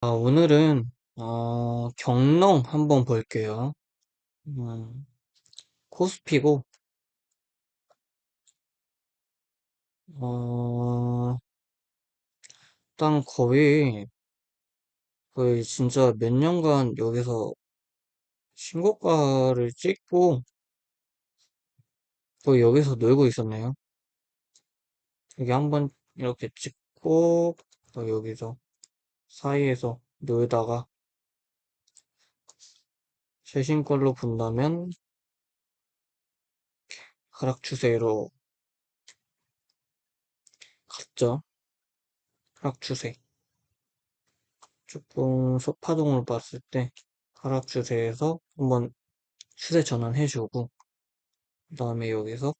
아, 오늘은 어, 경렁 한번 볼게요. 음, 코스피고 어, 일단 거의 거의 진짜 몇 년간 여기서 신고가를 찍고 거의 여기서 놀고 있었네요. 여기 한번 이렇게 찍고 또 여기서 사이에서 놀다가 최신 걸로 본다면 하락 추세로 갔죠. 하락 추세. 조금 소파동을 봤을 때 하락 추세에서 한번 추세 전환해주고 그 다음에 여기서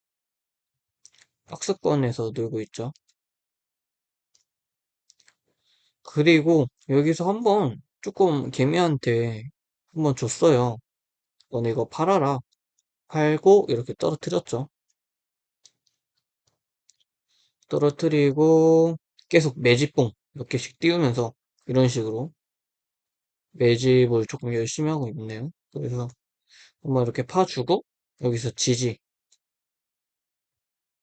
박스권에서 놀고 있죠. 그리고 여기서 한번 조금 개미한테 한번 줬어요. 너네 이거 팔아라. 팔고 이렇게 떨어뜨렸죠. 떨어뜨리고 계속 매집봉 몇 개씩 띄우면서 이런 식으로 매집을 조금 열심히 하고 있네요. 그래서 한번 이렇게 파주고 여기서 지지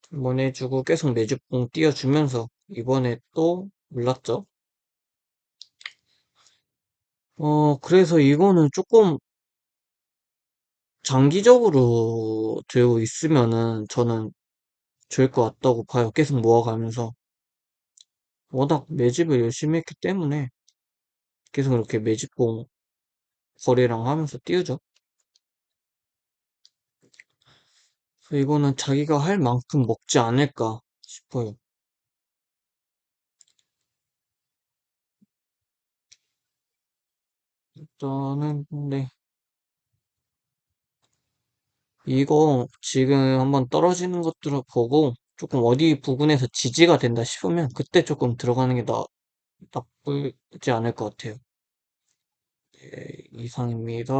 한번 해주고 계속 매집봉 띄워주면서 이번에 또 올랐죠. 어, 그래서 이거는 조금 장기적으로 들고 있으면은 저는 좋을 것 같다고 봐요. 계속 모아가면서. 워낙 매집을 열심히 했기 때문에 계속 이렇게 매집봉 거래량 하면서 띄우죠. 그래서 이거는 자기가 할 만큼 먹지 않을까 싶어요. 일단은, 근데, 이거 지금 한번 떨어지는 것들을 보고 조금 어디 부분에서 지지가 된다 싶으면 그때 조금 들어가는 게 나, 나쁘지 않을 것 같아요. 네, 이상입니다.